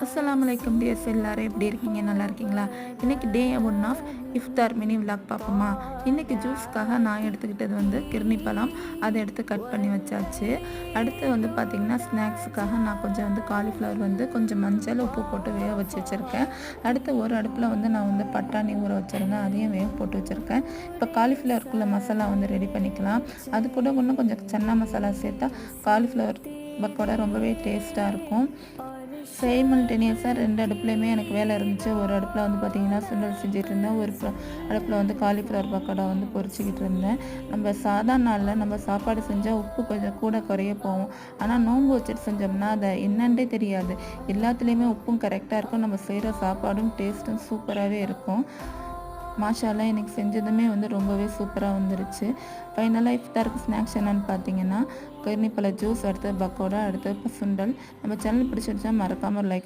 அஸ்ஸலாமு அலைக்கும் டியர்ஸ் எல்லாரும் எப்படி இருக்கீங்க? நல்லா இருக்கீங்களா? இன்றைக்கி டே ஒன் ஆஃப் இஃப்தார் மினி விலாக் பார்ப்போமா? இன்றைக்கி ஜூஸ்க்காக நான் எடுத்துக்கிட்டது வந்து கிர்னி பழம். அதை எடுத்து கட் பண்ணி வச்சாச்சு. அடுத்து வந்து பார்த்திங்கன்னா ஸ்நாக்ஸுக்காக நான் கொஞ்சம் வந்து காலிஃப்ளவர் வந்து கொஞ்சம் மஞ்சள் உப்பு போட்டு வேக வச்சு வச்சுருக்கேன். அடுத்து ஒரு அடுப்பில் வந்து நான் வந்து பட்டாணி ஊற வச்சுருந்தேன். அதையும் வேக போட்டு வச்சுருக்கேன். இப்போ காலிஃப்ளவருக்குள்ள மசாலா வந்து ரெடி பண்ணிக்கலாம். அது கூட இன்னும் கொஞ்சம் சன்னா மசாலா சேர்த்தா காலிஃப்ளவர் பக்கோடா ரொம்பவே டேஸ்ட்டாக இருக்கும். சைமல்டேனியஸாக ரெண்டு அடுப்புலையுமே எனக்கு வேலை இருந்துச்சு. ஒரு அடுப்பில் வந்து பார்த்திங்கன்னா சுண்டல் செஞ்சுட்டு இருந்தேன். ஒரு அடுப்பில் வந்து காலிஃப்ளவர் பக்கோடா வந்து பொறிச்சிக்கிட்டு இருந்தேன். நம்ம சாதா நாளில் நம்ம சாப்பாடு செஞ்சால் உப்பு கொஞ்சம் கூட குறைய போவோம் ஆனால் நோன்பு வச்சுட்டு செஞ்சோம்னா அதை என்னன்றே தெரியாது. எல்லாத்துலேயுமே உப்பும் கரெக்டாக இருக்கும். நம்ம செய்கிற சாப்பாடும் டேஸ்ட்டும் சூப்பராகவே இருக்கும். மாஷாலாம் எனக்கு செஞ்சதுமே வந்து ரொம்பவே சூப்பராக வந்துருச்சு. ஃபைனலாக இஃப்தாருக்கு ஸ்நாக்ஸ் என்னென்னு பார்த்தீங்கன்னா கர்னிப்பழ ஜூஸ் அடுத்து பக்கோடா அடுத்து சுண்டல் நம்ம சேனல் பிடிச்சிருச்சா மறக்காமல் லைக்